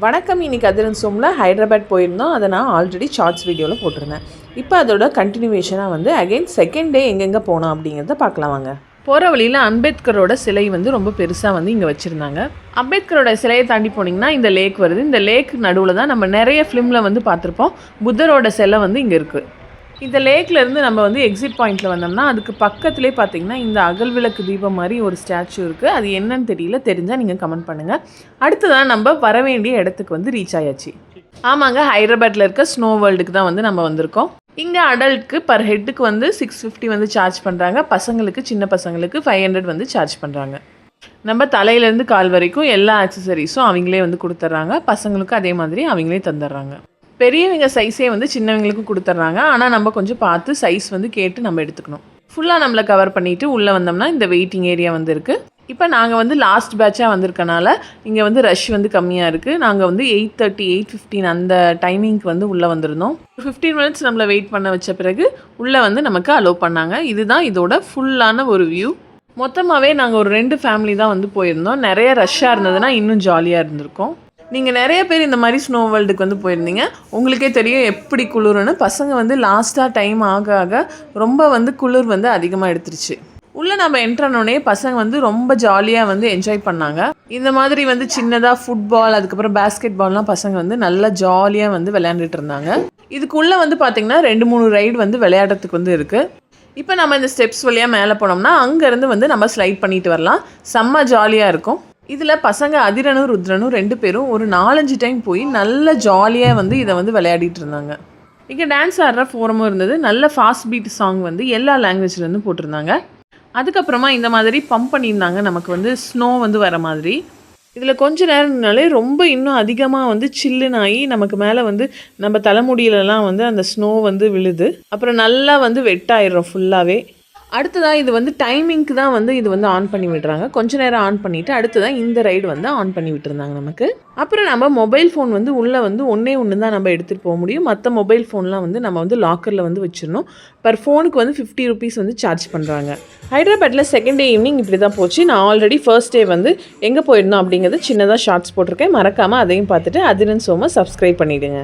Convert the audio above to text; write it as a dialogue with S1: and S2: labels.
S1: வணக்கம் இன்னைக்கு அதிரன் சோமில் ஹைதராபாத் போயிருந்தோம். அதை நான் ஆல்ரெடி ஷார்ட்ஸ் வீடியோவில் போட்டிருந்தேன். இப்போ அதோட கண்டினியூவேஷனாக வந்து அகைன் செகண்ட் டே எங்கெங்கே போனோம் அப்படிங்கிறத பார்க்கலாம் வாங்க. போகிற வழியில் அம்பேத்கரோட சிலை வந்து ரொம்ப பெருசாக வந்து இங்கே வச்சுருந்தாங்க. அம்பேத்கரோட சிலையை தாண்டி போனீங்கன்னா இந்த லேக் வருது. இந்த லேக் நடுவில் தான் நம்ம நிறைய ஃபிலிமில் வந்து பார்த்துருப்போம். புத்தரோட சிலை வந்து இங்கே இருக்குது இந்த லேக்லேருந்து நம்ம வந்து எக்ஸிட் பாயிண்ட்டில் வந்தோம்னா அதுக்கு பக்கத்துலேயே பார்த்தீங்கன்னா இந்த அகல் விளக்கு தீபம் மாதிரி ஒரு ஸ்டாச்சு இருக்குது அது என்னன்னு தெரியல. தெரிஞ்சால் நீங்கள் கமெண்ட் பண்ணுங்கள் அடுத்ததான் நம்ம வர வேண்டிய இடத்துக்கு வந்து ரீச் ஆயாச்சு. ஆமாங்க ஹைதராபாத்தில் இருக்க ஸ்னோ வேர்ல்டுக்கு தான் வந்து நம்ம வந்திருக்கோம். இங்கே அடல்ட்க்கு பர் ஹெட்டுக்கு வந்து சிக்ஸ் ஃபிஃப்டி வந்து சார்ஜ் பண்ணுறாங்க பசங்களுக்கு சின்ன பசங்களுக்கு ஃபைவ் ஹண்ட்ரட் வந்து சார்ஜ் பண்ணுறாங்க நம்ம தலையிலேருந்து கால் வரைக்கும் எல்லா ஆக்சசரிஸும் அவங்களே வந்து கொடுத்துட்றாங்க. பசங்களுக்கும் அதே மாதிரி அவங்களே தந்துடுறாங்க. பெரியவங்க சைஸே வந்து சின்னவங்களுக்கும் கொடுத்துட்றாங்க ஆனால் நம்ம கொஞ்சம் பார்த்து சைஸ் வந்து கேட்டு நம்ம எடுத்துக்கணும். ஃபுல்லாக நம்மளை கவர் பண்ணிவிட்டு உள்ளே வந்தோம்னா இந்த வெயிட்டிங் ஏரியா வந்து இருக்குது இப்போ நாங்கள் வந்து லாஸ்ட் பேட்சாக வந்திருக்கனால இங்கே வந்து ரஷ் வந்து கம்மியாக இருக்குது நாங்கள் வந்து எயிட் தேர்ட்டி எயிட் ஃபிஃப்டீன் அந்த டைமிங்க்கு வந்து உள்ளே வந்திருந்தோம். ஃபிஃப்டீன் மினிட்ஸ் நம்மளை வெயிட் பண்ண வச்ச பிறகு உள்ளே வந்து நமக்கு அலோவ் பண்ணாங்க. இதுதான் இதோட ஃபுல்லான ஒரு வியூ மொத்தமாகவே நாங்கள் ஒரு ரெண்டு ஃபேமிலி தான் வந்து போயிருந்தோம். நிறைய ரஷ்ஷாக இருந்ததுன்னா இன்னும் ஜாலியாக இருந்திருக்கும். நீங்கள் நிறைய பேர் இந்த மாதிரி ஸ்னோ வேர்ல்டுக்கு வந்து போயிருந்தீங்க. உங்களுக்கே தெரியும் எப்படி குளிருன்னு. பசங்க வந்து லாஸ்ட்டாக டைம் ஆக ஆக ரொம்ப வந்து குளிர் வந்து அதிகமாக எடுத்துருச்சு. உள்ளே நம்ம என்ட்ரானோடனே பசங்க வந்து ரொம்ப ஜாலியாக வந்து என்ஜாய் பண்ணாங்க. இந்த மாதிரி வந்து சின்னதாக ஃபுட்பால் அதுக்கப்புறம் பேஸ்கெட் பால்லாம் பசங்க வந்து நல்லா ஜாலியாக வந்து விளையாண்டுட்டு இருந்தாங்க. இதுக்குள்ளே வந்து பார்த்திங்கன்னா ரெண்டு மூணு ரைடு வந்து விளையாடுறதுக்கு வந்து இருக்குது இப்போ நம்ம இந்த ஸ்டெப்ஸ் வழியாக மேலே போனோம்னா அங்கேருந்து வந்து நம்ம ஸ்லைட் பண்ணிட்டு வரலாம். செம்ம ஜாலியாக இருக்கும். இதில் பசங்க அதிரனும் ருத்ரனும் ரெண்டு பேரும் ஒரு நாலஞ்சு டைம் போய் நல்ல ஜாலியாக வந்து இதை வந்து விளையாடிட்டு இருந்தாங்க. இங்கே டான்ஸ் ஆடுற ஃபோரமும் இருந்தது. நல்ல ஃபாஸ்ட் பீட் சாங் வந்து எல்லா லாங்குவேஜ்லேருந்து போட்டிருந்தாங்க. அதுக்கப்புறமா இந்த மாதிரி பம்ப் பண்ணியிருந்தாங்க. நமக்கு வந்து ஸ்னோ வந்து வர மாதிரி. இதில் கொஞ்ச நேரம்னாலே ரொம்ப இன்னும் அதிகமாக வந்து சில்லுன்னு ஆகி நமக்கு மேலே வந்து நம்ம தலைமுடியிலலாம் வந்து அந்த ஸ்னோ வந்து விழுது. அப்புறம் நல்லா வந்து வெட்டாயிடும் ஃபுல்லாகவே அடுத்ததாக இது வந்து டைமிங்க்கு தான் வந்து இது வந்து ஆன் பண்ணி விடுறாங்க. கொஞ்ச நேரம் ஆன் பண்ணிவிட்டு அடுத்ததான் இந்த ரைடு வந்து ஆன் பண்ணி விட்டுருந்தாங்க நமக்கு. அப்புறம் நம்ம மொபைல் ஃபோன் வந்து உள்ளே வந்து ஒன்றே ஒன்று தான் நம்ம எடுத்துகிட்டு போக முடியும். மற்ற மொபைல் ஃபோன்லாம் வந்து நம்ம வந்து லாக்கரில் வந்து வச்சிடணும். பர் ஃபோனுக்கு வந்து ஃபிஃப்டி ருபீஸ் வந்து சார்ஜ் பண்ணுறாங்க ஹைதராபாத்தில் செகண்ட் டே ஈவினிங் இப்படி தான் போச்சு. நான் ஆல்ரெடி ஃபர்ஸ்ட் டே வந்து எங்கே போயிருந்தோம் அப்படிங்கிறது சின்னதாக ஷார்ட்ஸ் போட்டிருக்கேன். மறக்காமல் அதையும் பார்த்துட்டு அதிரன் சோமா சப்ஸ்கிரைப் பண்ணிவிடுங்க